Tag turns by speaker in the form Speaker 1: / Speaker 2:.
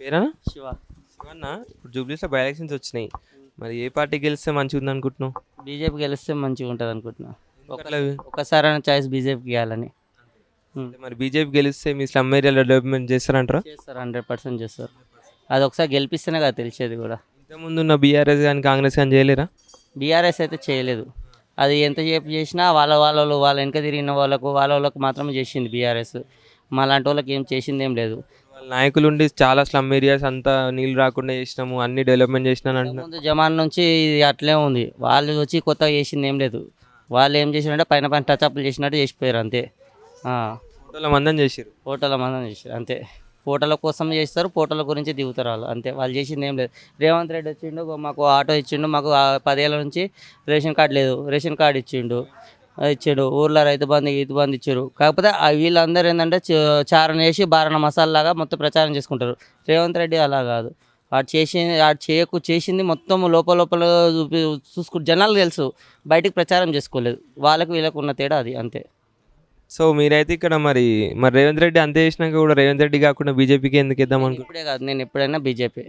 Speaker 1: పేరా?
Speaker 2: శివ.
Speaker 1: శివన్న? ఇప్పుడు జూబ్లీస్లో by elections వచ్చినాయి. మరి ఏ పార్టీ గెలిస్తే మంచిగా ఉంది అనుకుంటున్నావు
Speaker 2: బీజేపీ గెలిస్తే మంచిగా ఉంటుంది అనుకుంటున్నా? ఒకసారైనా చాయిస్ బీజేపీకి ఇవ్వాలని
Speaker 1: మరి బీజేపీ గెలిస్తే మీ స్లమ్ ఏరియాలో డెవలప్మెంట్ చేస్తారంటారా?
Speaker 2: చేస్తారు హండ్రెడ్ పర్సెంట్ చేస్తారు. అది ఒకసారి గెలిపిస్తేనే కదా తెలిసేది కూడా.
Speaker 1: ఇంతకుముందు ఉన్న బీఆర్ఎస్ కానీ కాంగ్రెస్ కానీ చేయలేరా?
Speaker 2: బీఆర్ఎస్ అయితే చేయలేదు. అది ఎంతసేపు చేసినా వాళ్ళ వాళ్ళ వాళ్ళ వెనక తిరిగిన వాళ్ళకు వాళ్ళ వాళ్ళకు మాత్రమే చేసింది బీఆర్ఎస్ మా లాంటి వాళ్ళకి ఏం చేసింది ఏం లేదు.
Speaker 1: వాళ్ళ నాయకులు ఉండి చాలా స్లమ్ ఏరియాస్ అంతా నీళ్ళు రాకుండా చేసినాము అన్ని డెవలప్మెంట్ చేసినాను అంటున్నారు
Speaker 2: ముందు జమాన్ నుంచి ఇది అట్లే ఉంది. వాళ్ళు వచ్చి కొత్తగా చేసింది ఏం లేదు. వాళ్ళు ఏం చేసినంటే పైన పైన టచ్అప్లు చేసినట్టు చేసిపోయారు అంతే. ఆ,
Speaker 1: ఫోటోల మందం చేసిరు
Speaker 2: ఫోటోల మందం చేసారు అంతే. ఫోటోల కోసం చేస్తారు ఫోటోల గురించి దిగుతారు వాళ్ళు అంతే. వాళ్ళు చేసింది ఏం లేదు. రేవంత్ రెడ్డి వచ్చిండు మాకు ఆటో ఇచ్చిండు మాకు ఆ పదేళ్ళ నుంచి రేషన్ కార్డు లేదు. రేషన్ కార్డు ఇచ్చిండు. ఇచ్చాడు. ఊర్లో రైతు బంధు ఈతు బంధు ఇచ్చారు. కాకపోతే ఆ వీళ్ళందరూ ఏంటంటే చారణ వేసి బారణ మసాలా లాగా మొత్తం ప్రచారం చేసుకుంటారు. రేవంత్ రెడ్డి అలా కాదు. వాడు చేసి వాడు చేయకు చేసింది మొత్తం లోపల లోపల చూపి చూసుకు జనాలు తెలుసు. బయటికి ప్రచారం చేసుకోలేదు. వాళ్ళకు వీళ్ళకు ఉన్న తేడా అది అంతే.
Speaker 1: సో మీరైతే ఇక్కడ మరి మరి రేవంత్ రెడ్డి అంతే చేసినాక కూడా రేవంత్ రెడ్డి కాకుండా బీజేపీకి ఎందుకు ఇద్దాం
Speaker 2: ఇప్పుడే కాదు నేను ఎప్పుడైనా బీజేపీ.